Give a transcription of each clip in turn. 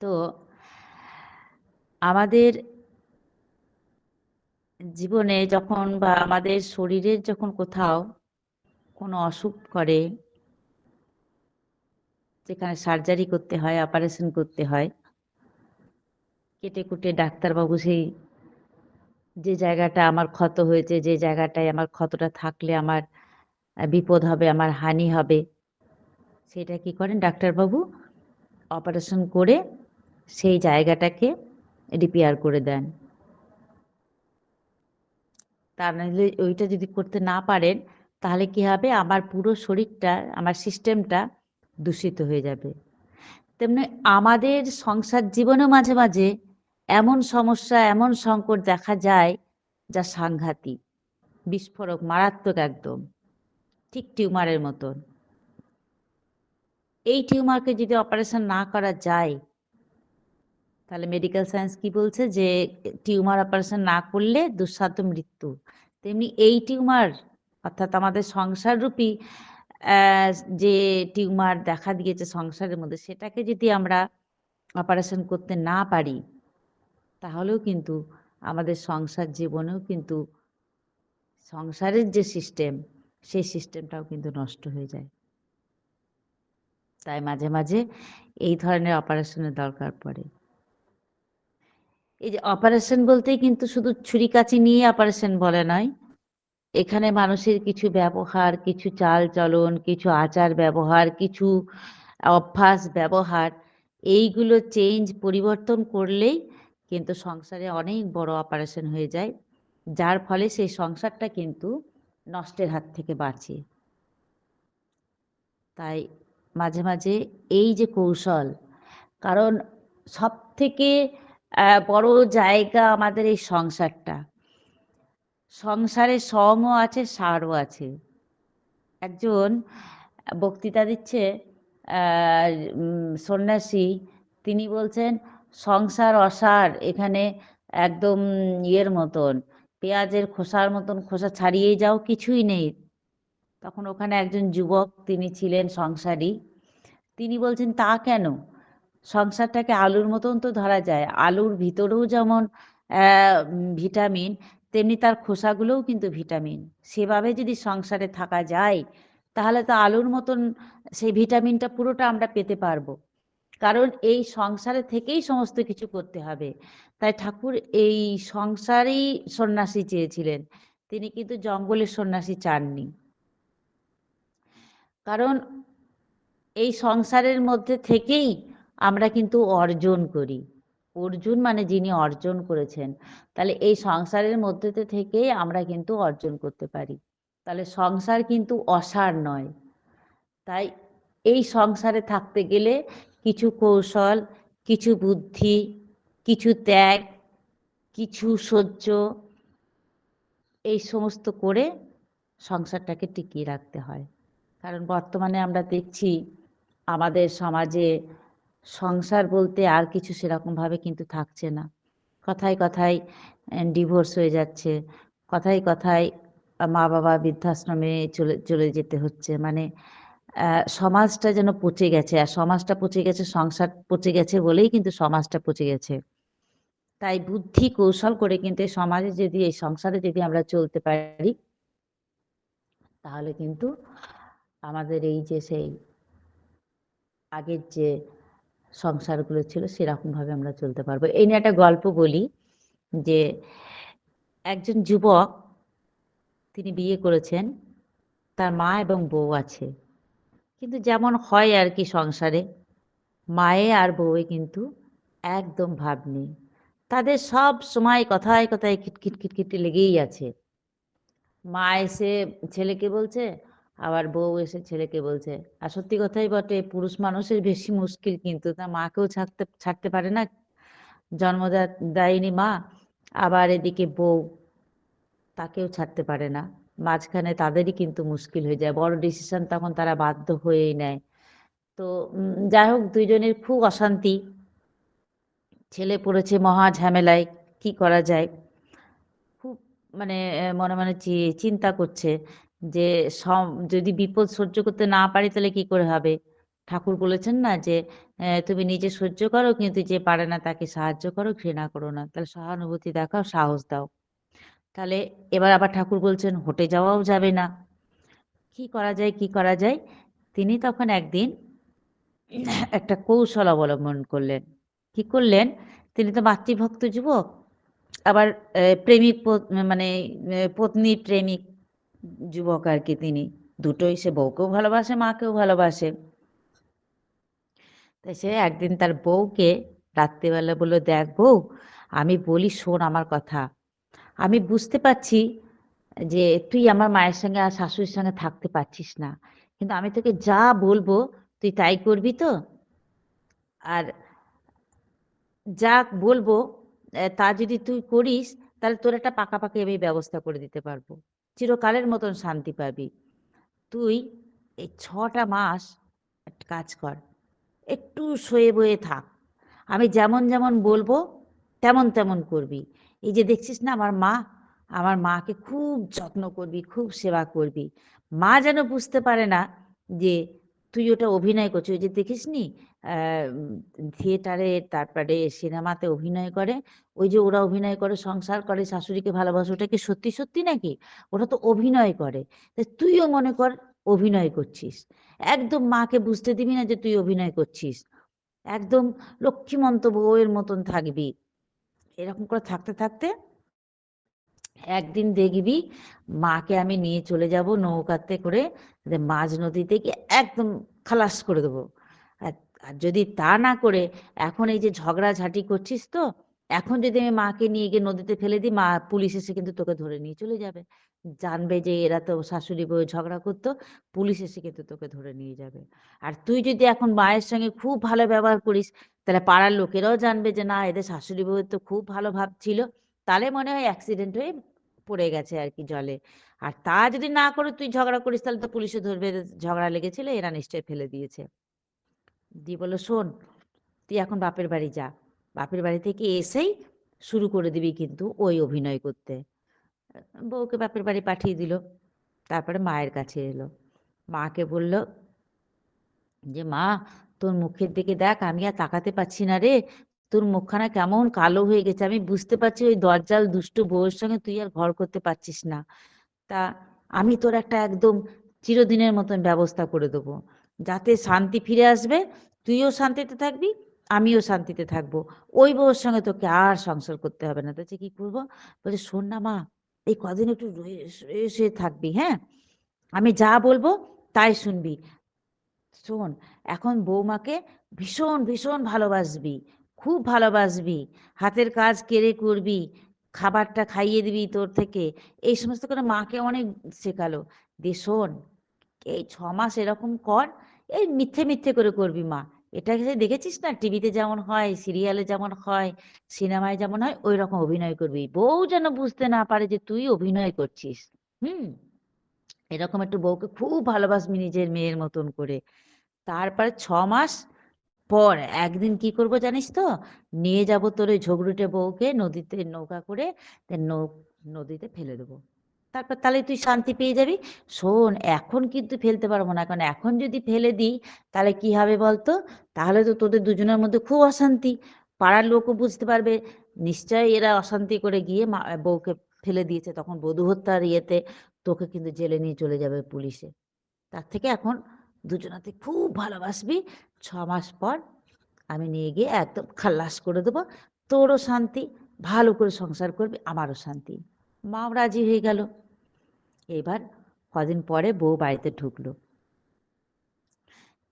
তো আমাদের জীবনে যখন বা আমাদের শরীরের যখন কোথাও কোনো অসুখ করে, যেখানে সার্জারি করতে হয় অপারেশন করতে হয়, কেটে কুটে ডাক্তারবাবু সেই যে জায়গাটা আমার ক্ষত হয়েছে, যে জায়গাটায় আমার ক্ষতটা থাকলে আমার বিপদ হবে, আমার হানি হবে, সেটা কি করেন ডাক্তারবাবু? অপারেশন করে সেই জায়গাটাকে রিপেয়ার করে দেন। তা নাহলে ওইটা যদি করতে না পারেন, তাহলে কি হবে? আমার পুরো শরীরটা, আমার সিস্টেমটা দূষিত হয়ে যাবে। তেমনি আমাদের সংসার জীবনেও মাঝে মাঝে এমন সমস্যা, এমন সংকট দেখা যায় যা সাংঘাতিক, বিস্ফোরক, মারাত্মক একদম, ঠিক টিউমারের মতন। এই টিউমারকে যদি অপারেশন না করা যায় তাহলে মেডিকেল সায়েন্স কি বলছে যে টিউমার অপারেশন না করলে দুঃসাধ্য মৃত্যু। তেমনি এই টিউমার অর্থাৎ আমাদের সংসাররূপী যে টিউমার দেখা দিয়েছে সংসারের মধ্যে, সেটাকে যদি আমরা অপারেশন করতে না পারি, তাহলেও কিন্তু আমাদের সংসার জীবনেও কিন্তু সংসারের যে সিস্টেম সেই সিস্টেমটাও কিন্তু নষ্ট হয়ে যায়। তাই মাঝে মাঝে এই ধরনের অপারেশনের দরকার পড়ে। এই যে অপারেশন বলতেই কিন্তু শুধু ছুরি কাচি নিয়ে অপারেশন বলে নয়। এখানে মানুষের কিছু ব্যবহার, কিছু চাল চলন, কিছু আচার ব্যবহার, কিছু অভ্যাস ব্যবহার, এইগুলো চেঞ্জ পরিবর্তন করলেই কিন্তু সংসারে অনেক বড় অপারেশন হয়ে যায়, যার ফলে সেই সংসারটা কিন্তু নষ্টের হাত থেকে বাঁচে। তাই মাঝে মাঝে এই যে কৌশল, কারণ সব থেকে বড় জায়গা আমাদের এই সংসারটা। সংসারে সঙও আছে, সারও আছে। একজন বক্তৃতা দিচ্ছে সন্ন্যাসী, তিনি বলছেন, সংসার অসার, এখানে একদম ইয়ের মতন, পেঁয়াজের খোসার মতন খোসা ছাড়িয়ে যাও, কিছুই নেই। তখন ওখানে একজন যুবক, তিনি ছিলেন সংসারী, তিনি বলছেন, তা কেন? সংসারটাকে আলুর মতন তো ধরা যায়। আলুর ভিতরেও যেমন ভিটামিন, তেমনি তার খোসাগুলোও কিন্তু ভিটামিন। সেভাবে যদি সংসারে থাকা যায়, তাহলে তো আলুর মতন সেই ভিটামিনটা পুরোটা আমরা পেতে পারব। কারণ এই সংসারে থেকেই সমস্ত কিছু করতে হবে। তাই ঠাকুর এই সংসারেই সন্ন্যাসী চেয়েছিলেন। তিনি কিন্তু জঙ্গলের সন্ন্যাসী চাননি। কারণ এই সংসারের মধ্যে থেকেই আমরা কিন্তু অর্জন করি। অর্জুন মানে যিনি অর্জন করেছেন। তাহলে এই সংসারের মধ্যে থেকেই আমরা কিন্তু অর্জন করতে পারি। তাহলে সংসার কিন্তু অসার নয়। তাই এই সংসারে থাকতে গেলে কিছু কৌশল, কিছু বুদ্ধি, কিছু ত্যাগ, কিছু সহ্য, এই সমস্ত করে সংসারটাকে টিকিয়ে রাখতে হয়। কারণ বর্তমানে আমরা দেখছি আমাদের সমাজে সংসার বলতে আর কিছু সেরকমভাবে কিন্তু থাকছে না। কথায় কথায় ডিভোর্স হয়ে যাচ্ছে। কথায় কথায় মা বাবা বৃদ্ধাশ্রমে চলে চলে যেতে হচ্ছে। মানে সমাজটা যেন পচে গেছে। আর সমাজটা পচে গেছে, সংসার পচে গেছে বলেই কিন্তু সমাজটা পচে গেছে। তাই বুদ্ধি কৌশল করে কিন্তু এই সমাজে যদি, এই সংসারে যদি আমরা চলতে পারি, তাহলে কিন্তু আমাদের এই যে সেই আগের যে সংসারগুলো ছিল সেরকমভাবে আমরা চলতে পারব। এই নিয়ে একটা গল্প বলি যে একজন যুবক, তিনি বিয়ে করেছেন, তার মা এবং বউ আছে। কিন্তু যেমন হয় আর কি সংসারে, মায়ে আর বউয়ে কিন্তু একদম ভাব নেই। তাদের সব সময় কথায় কথায় খিটখিট খিটখিট লেগেই আছে। মা এসে ছেলেকে বলছে আবার বউ এসে ছেলেকে বলছে, আর সত্যি কথাই বটে, পুরুষ মানুষের বেশি মুশকিল কিন্তু তার মাকেও ছাড়তে ছাড়তে পারে না। জন্মদায়িনী মা, আবার এদিকে বউ তাকেও ছাড়তে পারে না। মাঝখানে তাদেরই কিন্তু মুশকিল হয়ে যায়, বড় ডিসিশন তখন তারা বাধ্য হয়েই নেয়। তো যাই হোক, দুইজনের খুব অশান্তি। ছেলে পড়েছে মহা ঝামেলায়, কি করা যায়? খুব মানে মনে মনে চিন্তা করছে। যে যদি বিপদ সহ্য করতে না পারি তাহলে কি করে হবে? ঠাকুর বলেছেন না যে তুমি নিজে সহ্য করো, কিন্তু যে পারে না তাকে সাহায্য করো, ঘৃণা করো না। তাহলে সহানুভূতি দেখাও, সাহস দাও। তাহলে এবার আবার ঠাকুর বলছেন, হটে যাওয়াও যাবে না। কি করা যায়, কি করা যায়? তিনি তখন একদিন একটা কৌশল অবলম্বন করলেন। কি করলেন? তিনি তো মাতৃভক্ত যুবক, আবার প্রেমিক মানে পত্নী প্রেমিক যুবক আর কি তিনি। দুটোই সে বউকেও ভালোবাসে, মাকেও ভালোবাসে। তাই সে একদিন তার বউকে রাত্রিবেলা বলল, দেখ বউ, আমি বলি শোন আমার কথা। আমি বুঝতে পারছি যে তুই আমার মায়ের সঙ্গে আর শাশুড়ির সঙ্গে থাকতে পারছিস না। কিন্তু আমি তোকে যা বলব তুই তাই করবি তো। আর যা বলব তা যদি তুই করিস, তাহলে তোর একটা পাকাপাকি আমি ব্যবস্থা করে দিতে পারব। চিরকালের মতন শান্তি পাবি। তুই এই ছটা মাস কাজ কর, একটু শয়ে বয়ে থাক। আমি যেমন যেমন বলব, তেমন তেমন করবি। এই যে দেখছিস না, আমার মা, আমার মাকে খুব যত্ন করবি, খুব সেবা করবি। মা যেন বুঝতে পারে না যে তুই ওটা অভিনয় করছিস? ওই যে দেখিস নি? থিয়েটারে তারপরে সিনেমাতে অভিনয় করে। ওই যে ওরা অভিনয় করে, সংসার করে, শাশুড়িকে ভালোবাসে, ওটা কি সত্যি সত্যি নাকি? ওরা তো অভিনয় করে। তুইও মনে কর অভিনয় করছিস। একদম মাকে বুঝতে দিবি না যে তুই অভিনয় করছিস। একদম লক্ষ্মীমন্ত বউয়ের মতন থাকবি। এরকম করে থাকতে থাকতে একদিন দেখবি মাকে আমি নিয়ে চলে যাব নৌকাতে করে মাঝ নদীতে গিয়ে একদম খালাস করে দেবো। আর যদি তা না করে এখন এই যে ঝগড়াঝাটি করছিস তো, এখন যদি আমি মাকে নিয়ে গিয়ে নদীতে ফেলে দিই, মা পুলিশ এসে কিন্তু তোকে ধরে নিয়ে চলে যাবে। জানবে যে এরা তো শাশুড়ি বউ ঝগড়া করতো, পুলিশ এসে কিন্তু তোকে ধরে নিয়ে যাবে। আর তুই যদি এখন মায়ের সঙ্গে খুব ভালো ব্যবহার করিস, তাহলে পাড়ার লোকেরাও জানবে যে না, এদের শাশুড়ি বউ তো খুব ভালো ভাব ছিল। তাহলে মনে হয় অ্যাক্সিডেন্ট হয়ে পড়ে গেছে আর কি জলে। আর তা যদি না করে তুই ঝগড়া করিস, তাহলে তো পুলিশে ধরবে ঝগড়া লেগেছিল, এরা নিশ্চয়ই ফেলে দিয়েছে। দিয়ে বলল, শোন, তুই এখন বাপের বাড়ি যা। বাপের বাড়ি থেকে এসেই শুরু করে দিবি কিন্তু ওই অভিনয় করতে। বউকে বাপের বাড়ি পাঠিয়ে দিল। তারপরে মায়ের কাছে এলো। মাকে বলল, যে মা, তোর মুখের দিকে দেখ, আমি আর তাকাতে পারছি না রে। তোর মুখখানা কেমন কালো হয়ে গেছে? আমি বুঝতে পারছি ওই দরজাল দুষ্টু বউয়ের সঙ্গে তুই আর ঘর করতে পারছিস না। তা আমি তোর একটা একদম চিরদিনের মতন ব্যবস্থা করে দেবো। যাতে শান্তি ফিরে আসবে, তুইও শান্তিতে থাকবি, আমিও শান্তিতে থাকব। ওই বউয়ের সঙ্গে তোকে আর সংসার করতে হবে না। তাহলে কি করব? বলছে শোন না মা, এই কদিন একটু শুয়ে থাকবি হ্যাঁ? আমি যা বলব তাই শুনবি। শোন, এখন বৌমাকে ভীষণ ভীষণ ভালোবাসবি। খুব ভালোবাসবি, হাতের কাজ কেড়ে করবি, খাবারটা খাইয়ে দিবি তোর থেকে। এই সমস্ত করে মাকে অনেক শেখালো। দিয়ে শোন, এই ছ মাস এরকম কর, এই মিথ্যে মিথ্যে করে করবি মা। এটা দেখেছিস না? টিভিতে যেমন হয়, সিরিয়ালে যেমন হয়, সিনেমায় যেমন হয় ওই রকম অভিনয় করবি। বউ যেন বুঝতে না পারে যে তুই অভিনয় করছিস। হুম? এরকম একটু বউকে খুব ভালোবাসবি নিজের মেয়ের মতন করে। তারপরে ছ মাস পর একদিন কি করব জানিস তো? নিয়ে যাব তোর ওই ঝগড়ুটে বউকে নদীতে নৌকা করে নদীতে ফেলে দেবো। তারপর তাহলে তুই শান্তি পেয়ে যাবি। শোন, এখন কিন্তু ফেলতে পারব না, কারণ এখন যদি ফেলে দিই, তাহলে কি হবে বলতো? তাহলে তো তোদের দুজনের মধ্যে খুব অশান্তি। পাড়ার লোকও বুঝতে পারবে, নিশ্চয়ই এরা অশান্তি করে গিয়ে বউকে ফেলে দিয়েছে। তখন বধূ হত্যার ইয়েতে তোকে কিন্তু জেলে নিয়ে চলে যাবে পুলিশে। তার থেকে এখন দুজনাতে খুব ভালোবাসবি। ছ মাস পর আমি নিয়ে গিয়ে একদম খাল্লাস করে দেবো। তোরও শান্তি, ভালো করে সংসার করবি, আমারও শান্তি। মাও রাজি হয়ে গেল। এবার কদিন পরে বউ বাড়িতে ঢুকলো।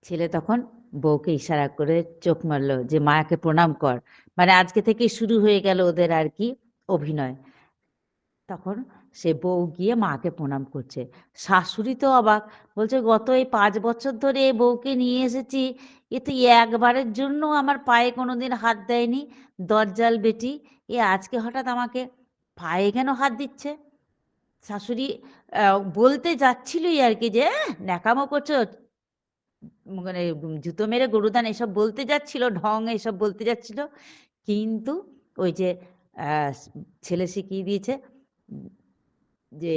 ছেলে তখন বউকে ইশারা করে চোখ মারলো যে, মায়াকে প্রণাম কর। মানে আজকে থেকে শুরু হয়ে গেল ওদের আর কি অভিনয়। তখন সে বউ গিয়ে মাকে প্রণাম করছে। শাশুড়ি তো অবাক বলছে গত এই পাঁচ বছর ধরে এই বউকে নিয়ে এসেছি। এ তো একবারের জন্য আমার পায়ে কোনোদিন হাত দেয়নি। দরজাল বেটি এ আজকে হঠাৎ আমাকে পায়ে কেন হাত দিচ্ছে? শাশুড়ি বলতে যাচ্ছিলই আর কি যে "আহ, ন্যাকামো করছ মানে জুতো মেরে গরুদান এসব বলতে যাচ্ছিল ঢং এসব বলতে যাচ্ছিল। কিন্তু ওই যে ছেলে শিখিয়ে দিয়েছে? যে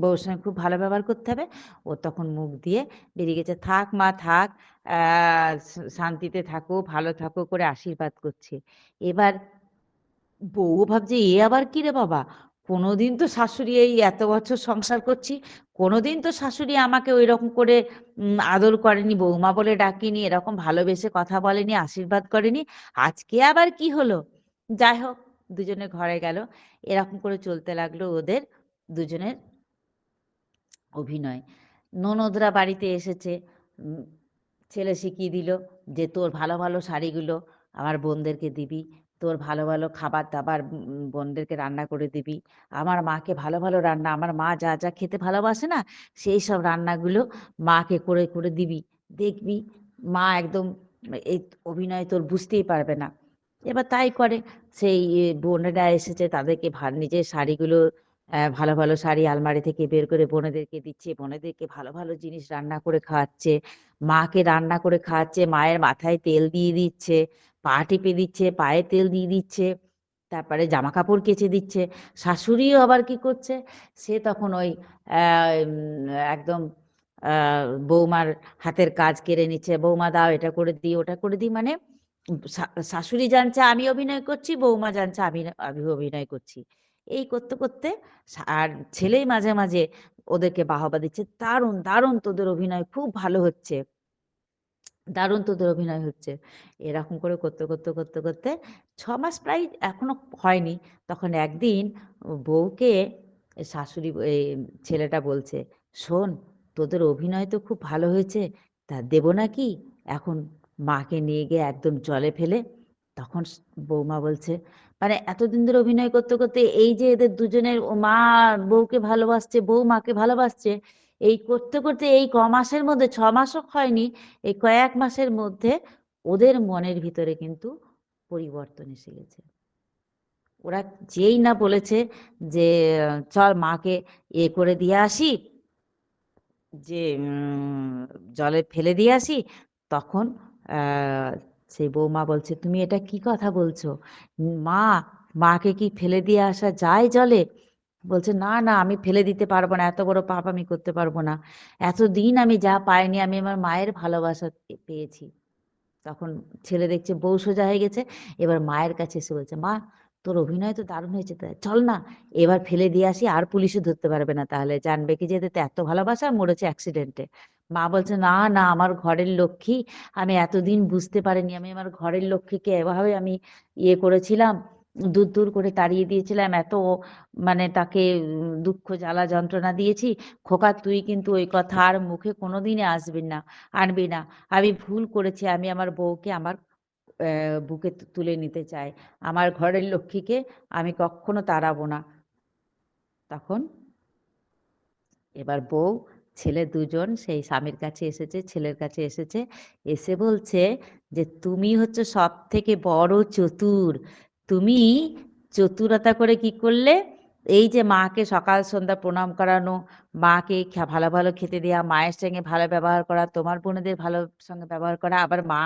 বউর সঙ্গে খুব ভালো ব্যবহার করতে হবে। ও তখন মুখ দিয়ে বেরিয়ে গেছে, থাক মা, থাক শান্তিতে থাকো, ভালো থাকো করে আশীর্বাদ করছে। এবার বউ ভাবছে, এ আবার কি রে বাবা? কোনোদিন তো শাশুড়ি এই এত বছর সংসার করছি, কোনোদিন তো শাশুড়ি আমাকে ওই রকম করে আদর করেনি বৌমা বলে ডাকিনি, এরকম ভালোবেসে কথা বলেনি, আশীর্বাদ করেনি। আজকে আবার কি হলো? যাই হোক, দুজনে ঘরে গেল, এরকম করে চলতে লাগল ওদের। দুজনের অভিনয়। ননদরা বাড়িতে এসেছে ছেলে শিখিয়ে দিল যে তোর ভালো ভালো শাড়িগুলো আমার বোনদেরকে দিবি, তোর ভালো ভালো খাবার দাবার বোনদেরকে রান্না করে দিবি, আমার মাকে ভালো ভালো রান্না, আমার মা যা যা খেতে ভালোবাসে না, সেই সব রান্নাগুলো মাকে করে করে দিবি। দেখবি মা একদম, এই অভিনয় তোর বুঝতেই পারবে না। এবার তাই করে, সেই বোনেরা এসেছে, তাদেরকে নিজের শাড়িগুলো ভালো ভালো শাড়ি আলমারি থেকে বের করে বোনেদেরকে দিচ্ছে। বোনেদেরকে ভালো ভালো জিনিস রান্না করে খাওয়াচ্ছে। মাকে রান্না করে খাওয়াচ্ছে। মায়ের মাথায় তেল দিয়ে দিচ্ছে। পা টিপে দিচ্ছে, পায়ে তেল দিয়ে দিচ্ছে। তারপরে জামা কাপড় কেচে দিচ্ছে। শাশুড়িও আবার কি করছে? সে তখন ওই একদম বৌমার হাতের কাজ কেড়ে নিচ্ছে। বৌমা, দাও এটা করে দিই, ওটা করে দিই। মানে শাশুড়ি জানছে, আমি অভিনয় করছি, বৌমা জানছে, আমি আমি অভিনয় করছি। এই করতে করতে আর ছেলেই মাঝে মাঝে ওদেরকে বাহবা দিচ্ছে। দারুণ দারুণ তোদের অভিনয়, খুব ভালো হচ্ছে। দারুণ তোদের অভিনয় হচ্ছে। এরকম করে করতে করতে করতে করতে ছ মাস প্রায় এখনও হয়নি। তখন একদিন বউকে শাশুড়ি ছেলেটা বলছে, শোন, তোদের অভিনয় তো খুব ভালো হয়েছে, তা দেবো নাকি? এখন মাকে নিয়ে গিয়ে একদম জলে ফেলে তখন বৌমা বলছে মানে এতদিন ধরে অভিনয় করতে করতে এই যে এদের দুজনের মা বউকে ভালোবাসছে বউ মাকে ভালোবাসছে, এই করতে করতে এই ক মাসের মধ্যে, ছ মাসও হয়নি, এই কয়েক মাসের মধ্যে ওদের মনের ভিতরে কিন্তু পরিবর্তন এসে গেছে। ওরা যেই না বলেছে যে, চল মাকে এ করে দিয়ে আসি, যে জলে ফেলে দিয়ে আসি, তখন সেই বৌমা বলছে, তুমি এটা কি কথা বলছো? মা, মাকে কি ফেলে দিয়ে আসা যায় জলে? বলছে, না না, আমি ফেলে দিতে পারব না, এত বড় পাপ আমি করতে পারব না। এতদিন আমি যা পাইনি, আমি আমার মায়ের ভালোবাসা পেয়েছি। তখন ছেলে দেখছে বউ সোজা হয়ে গেছে, এবার মায়ের কাছে এসে বলছে, মা তোর অভিনয় তো দারুণ হয়েছে, তা চল না, এবার ফেলে দিয়ে আসি, আর পুলিশও ধরতে পারবে না, তাহলে জানবে কি যে এত ভালোবাসা মরেছে অ্যাক্সিডেন্টে মা বলছে, না না, আমার ঘরের লক্ষ্মী, আমি এতদিন বুঝতে পারিনি, আমি আমার ঘরের লক্ষ্মীকে এভাবে আমি ইয়ে করেছিলাম, দূর দূর করে তাড়িয়ে দিয়েছিলাম, এত মানে তাকে দুঃখ, জ্বালা, যন্ত্রণা দিয়েছি, খোকা, তুই কিন্তু ওই কথা আর মুখে কোনোদিনই আসবি না, আনবি না, আমি ভুল করেছি, আমি আমার বউকে, আমার বুকে তুলে নিতে চাই আমার ঘরের লক্ষ্মীকে আমি কখনো তাড়াবো না। তখন এবার বউ, ছেলে দুজন, সেই স্বামীর কাছে এসেছে, ছেলের কাছে এসেছে, এসে বলছে যে, তুমি হচ্ছে সব থেকে বড় চতুর। তুমি চতুরতা করে কি করলে? এই যে মাকে সকাল সন্ধ্যা প্রণাম করানো, মাকে ভালো ভালো খেতে দেওয়া মায়ের সঙ্গে ভালো ব্যবহার করা, তোমার বোনেদের ভালো সঙ্গে ব্যবহার করা, আবার মা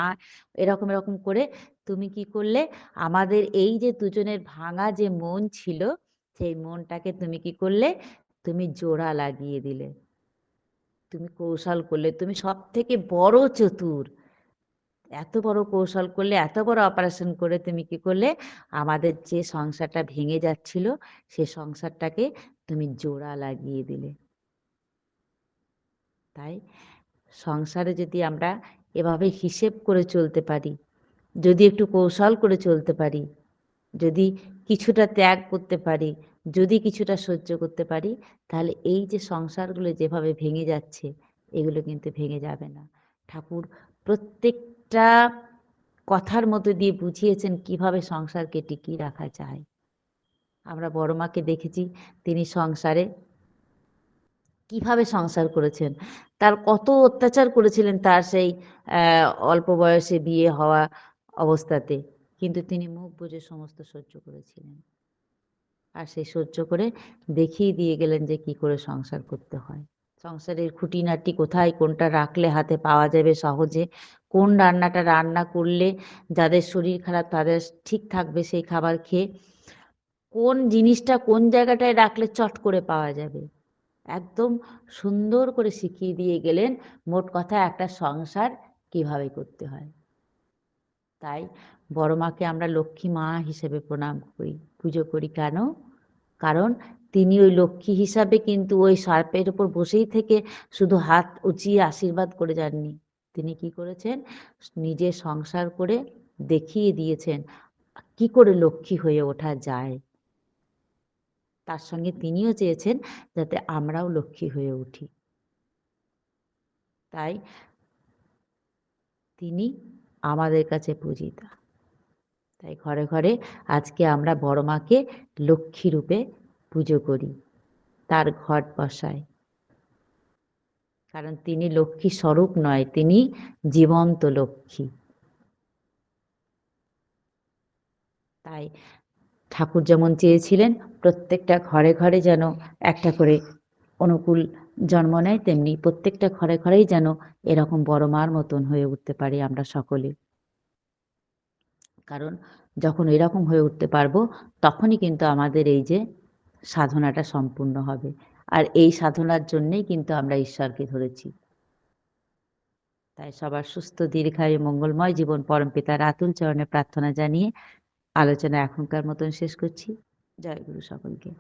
এরকম এরকম করে তুমি কি করলে? আমাদের এই যে দুজনের ভাঙা যে মন ছিল, সেই মনটাকে তুমি কি করলে? তুমি জোড়া লাগিয়ে দিলে। তুমি কৌশল করলে। তুমি সব থেকে বড় চতুর। এত বড় কৌশল করলে, এত বড় অপারেশন করে তুমি কি করলে? আমাদের যে সংসারটা ভেঙে যাচ্ছিল, সে সংসারটাকে তুমি জোড়া লাগিয়ে দিলে। তাই সংসারে যদি আমরা এভাবে হিসেব করে চলতে পারি, যদি একটু কৌশল করে চলতে পারি, যদি কিছুটা ত্যাগ করতে পারি, যদি কিছুটা সহ্য করতে পারি, তাহলে এই যে সংসারগুলো যেভাবে ভেঙে যাচ্ছে, এগুলো কিন্তু ভেঙে যাবে না। ঠাকুর প্রত্যেকটা কথার মধ্যে দিয়ে বুঝিয়েছেন কীভাবে সংসারকে টিকিয়ে রাখা যায়। আমরা বড় মাকে দেখেছি, তিনি সংসারে কীভাবে সংসার করেছেন, তার কত অত্যাচার করেছিলেন তার সেই অল্প বয়সে বিয়ে হওয়া অবস্থাতে, কিন্তু তিনি মুখ বুজে সমস্ত সহ্য করেছিলেন। আর সেই সহ্য করে দেখিয়ে দিয়ে গেলেন যে কি করে সংসার করতে হয়। সংসারের খুঁটিনাটি কোথায়? কোনটা রাখলে হাতে পাওয়া যাবে সহজে? কোন রান্নাটা রান্না করলে যাদের শরীর খারাপ তাদের ঠিক থাকবে সেই খাবার খেয়ে? কোন জিনিসটা কোন জায়গাটায় রাখলে চট করে পাওয়া যাবে? একদম সুন্দর করে শিখিয়ে দিয়ে গেলেন মোট কথা একটা সংসার কীভাবে করতে হয়। তাই বড় মাকে আমরা লক্ষ্মী মা হিসেবে প্রণাম করি, পুজো করি কেন? কারণ তিনি ওই লক্ষ্মী হিসাবে কিন্তু ওই সার্পের উপর বসেই থেকে শুধু হাত উঁচিয়ে আশীর্বাদ করে যাননি। তিনি কি করেছেন? নিজে সংসার করে দেখিয়ে দিয়েছেন, কি করে লক্ষ্মী হয়ে ওঠা যায়? তার সঙ্গে তিনিও চেয়েছেন যাতে আমরাও লক্ষ্মী হয়ে উঠি। তাই তিনি আমাদের কাছে পূজিতা। তাই ঘরে ঘরে আজকে আমরা বড় মাকে লক্ষ্মী রূপে পুজো করি, তার ঘট বসায় কারণ তিনি লক্ষ্মী স্বরূপ নয়, তিনি জীবন্ত লক্ষ্মী। তাই ঠাকুর যেমন চেয়েছিলেন, প্রত্যেকটা ঘরে ঘরে যেন একটা করে অনুকূল জন্ম নেয়, তেমনি প্রত্যেকটা ঘরে ঘরেই যেন এরকম বড় মার মতন হয়ে উঠতে পারি আমরা সকলে। কারণ যখন এরকম হয়ে উঠতে পারব, তখনই কিন্তু আমাদের এই যে সাধনাটা সম্পূর্ণ হবে। আর এই সাধনার জন্যেই কিন্তু আমরা ঈশ্বরকে ধরেছি। তাই সবার সুস্থ, দীর্ঘায়ু, মঙ্গলময় জীবন পরমপিতার আতুল চরণে প্রার্থনা জানিয়ে আলোচনা এখনকার মতন শেষ করছি। জয় গুরু সকলকে।